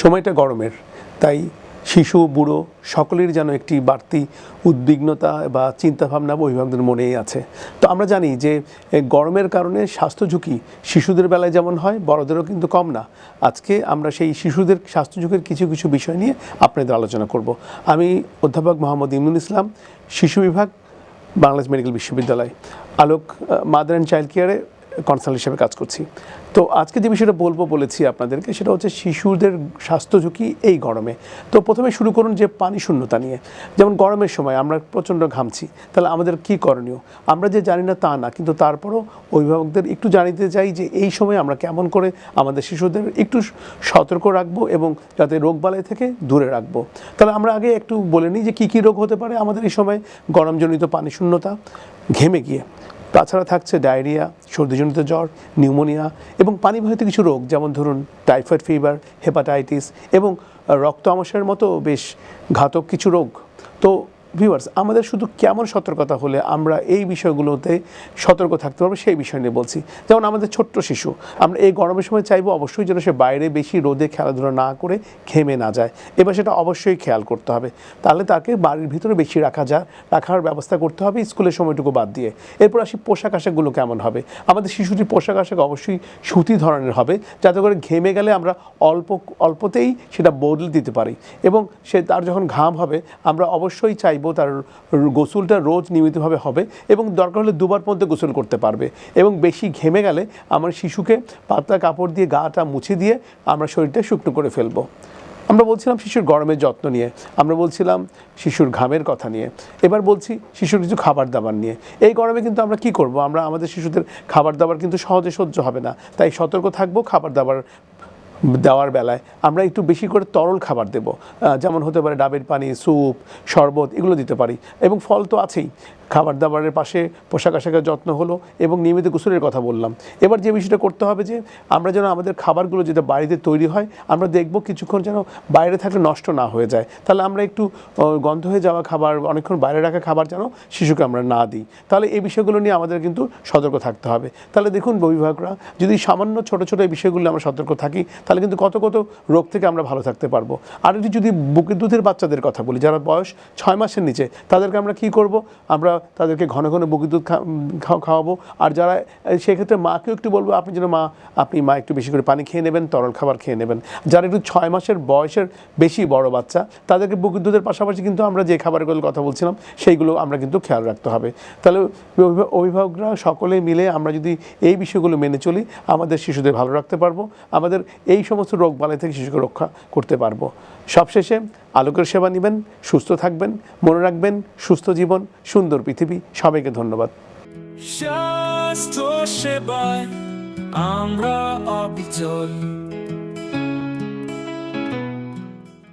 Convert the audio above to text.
সময়টা গরমের। তাই শিশু, বুড়ো সকলের যেন একটি বাড়তি উদ্বিগ্নতা বা চিন্তাভাবনা অভিভাবকদের মনেই আছে। তো আমরা জানি যে গরমের কারণে স্বাস্থ্য ঝুঁকি শিশুদের বেলায় যেমন হয়, বড়দেরও কিন্তু কম না। আজকে আমরা সেই শিশুদের স্বাস্থ্য ঝুঁকির কিছু কিছু বিষয় নিয়ে আপনাদের আলোচনা করব। আমি অধ্যাপক মোহাম্মদ ইমরুল ইসলাম, শিশু বিভাগ, বাংলাদেশ মেডিকেল বিশ্ববিদ্যালয়। আলোক মাদার অ্যান্ড চাইল্ড কেয়ারে কনসাল্ট হিসেবে কাজ করছি। তো আজকে যে বিষয়টা বলব বলেছি আপনাদেরকে, সেটা হচ্ছে শিশুদের স্বাস্থ্য ঝুঁকি এই গরমে। তো প্রথমে শুরু করুন যে পানি শূন্যতা নিয়ে। যেমন গরমের সময় আমরা প্রচণ্ড ঘামছি, তাহলে আমাদের কি করণীয়? আমরা যে জানি না তা না, কিন্তু তারপরও অভিভাবকদের একটু জানিতে চাই যে এই সময় আমরা কেমন করে আমাদের শিশুদের একটু সতর্ক রাখব এবং যাতে রোগবালাই থেকে দূরে রাখব। তাহলে আমরা আগে একটু বলে নিই যে কী কী রোগ হতে পারে আমাদের এই সময় গরমজনিত পানি শূন্যতা, ঘেমে গিয়ে। তাছাড়া থাকছে ডায়রিয়া, সর্দিজনিত জ্বর, নিউমোনিয়া এবং পানিবাহিত কিছু রোগ, যেমন ধরুন টাইফয়েড ফিভার, হেপাটাইটিস এবং রক্ত আমাশয়ের মতো বেশ ঘাতক কিছু রোগ। তো ভিউয়ার্স আমাদের শুধু কেমন সতর্কতা হলে আমরা এই বিষয়গুলোতে সতর্ক থাকতে পারব সেই বিষয় নিয়ে বলছি। যেমন আমাদের ছোট্ট শিশু, আমরা এই গরমের সময় চাইব অবশ্যই যেন সে বাইরে বেশি রোদে খেলাধুলা না করে ঘেমে না যায়। এবার সেটা অবশ্যই খেয়াল করতে হবে। তাহলে তাকে বাড়ির ভিতরে বেশি রাখা যায় রাখার ব্যবস্থা করতে হবে স্কুলের সময়টুকু বাদ দিয়ে। এরপর আসি পোশাক আশাকগুলো কেমন হবে? আমাদের শিশুটির পোশাক আশাক অবশ্যই সুতি ধরনের হবে, যাতে করে ঘেমে গেলে আমরা অল্প, অল্পতেই সেটা বদলে দিতে পারি। এবং সে তার যখন ঘাম হবে, আমরা অবশ্যই চাইব তার গোসলটা রোজ নিয়মিতভাবে হবে এবং দরকার হলে দুবার মধ্যে গোসল করতে পারবে। এবং বেশি ঘেমে গেলে আমার শিশুকে পাতলা কাপড় দিয়ে গাটা মুছে দিয়ে আমরা শরীরটা শুকনো করে ফেলব। আমরা বলছিলাম শিশুর গরমের যত্ন নিয়ে, আমরা বলছিলাম শিশুর ঘামের কথা নিয়ে, এবার বলছি শিশুর কিছু খাবার দাবার নিয়ে। এই গরমে কিন্তু আমরা কি করব? আমরা আমাদের শিশুদের খাবার দাবার কিন্তু সহজে সহ্য হবে না, তাই সতর্ক থাকব, খাবার দাবার দেওয়ার বেলায় আমরা একটু বেশি করে তরল খাবার দেব। যেমন হতে পারে ডাবের পানি, স্যুপ, শরবত এগুলো দিতে পারি। এবং ফল তো আছেই। খাবার দাবারের পাশে পোশাক আশাকের যত্ন হলো এবং নিয়মিত গোসলের কথা বললাম। এবার যে বিষয়টা করতে হবে যে, আমরা যেন আমাদের খাবারগুলো যেটা বাড়িতে তৈরি হয়, আমরা দেখব কিছুক্ষণ যেন বাইরে থাকলে নষ্ট না হয়ে যায়। তাহলে আমরা একটু গন্ধ হয়ে যাওয়া খাবার, অনেকক্ষণ বাইরে রাখা খাবার যেন শিশুকে আমরা না দিই। তাহলে এই বিষয়গুলো নিয়ে আমাদের কিন্তু সতর্ক থাকতে হবে। তাহলে দেখুন অভিভাবকরা যদি সামান্য ছোট ছোট এই বিষয়গুলো আমরা সতর্ক থাকি তাহলে কিন্তু কত কত রোগ থেকে আমরা ভালো থাকতে পারব। আর একটু যদি বুকের দুধের বাচ্চাদের কথা বলি, যারা বয়স ছয় মাসের নিচে, তাদেরকে আমরা কি করব? আমরা তাদেরকে ঘন ঘন বুকের দুধ খাওয়াবো। আর যারা, সেক্ষেত্রে মাকেও একটু বলব, আপনি যেন মা, আপনি মা একটু বেশি করে পানি খেয়ে নেবেন, তরল খাবার খেয়ে নেবেন। যারা একটু ছয় মাসের বয়সের বেশি বড় বাচ্চা, তাদেরকে বুকের দুধের পাশাপাশি কিন্তু আমরা যে খাবারগুলোর কথা বলছিলাম, সেইগুলো আমরা কিন্তু খেয়াল রাখতে হবে। তাহলে অভিভা- অভিভাবকরা সকলে মিলে আমরা যদি এই বিষয়গুলো মেনে চলি, আমাদের শিশুদের ভালো রাখতে পারব। আমাদের এই সমস্ত রোগ বালাই থেকে শিশুকে রক্ষা করতে পারব। সবশেষে আলোকের সেবা নেবেন, সুস্থ থাকবেন, মনে রাখবেন, সুস্থ জীবন, সুন্দর পৃথিবী। সবাইকে ধন্যবাদ। সেবায় আমরা অবিচল।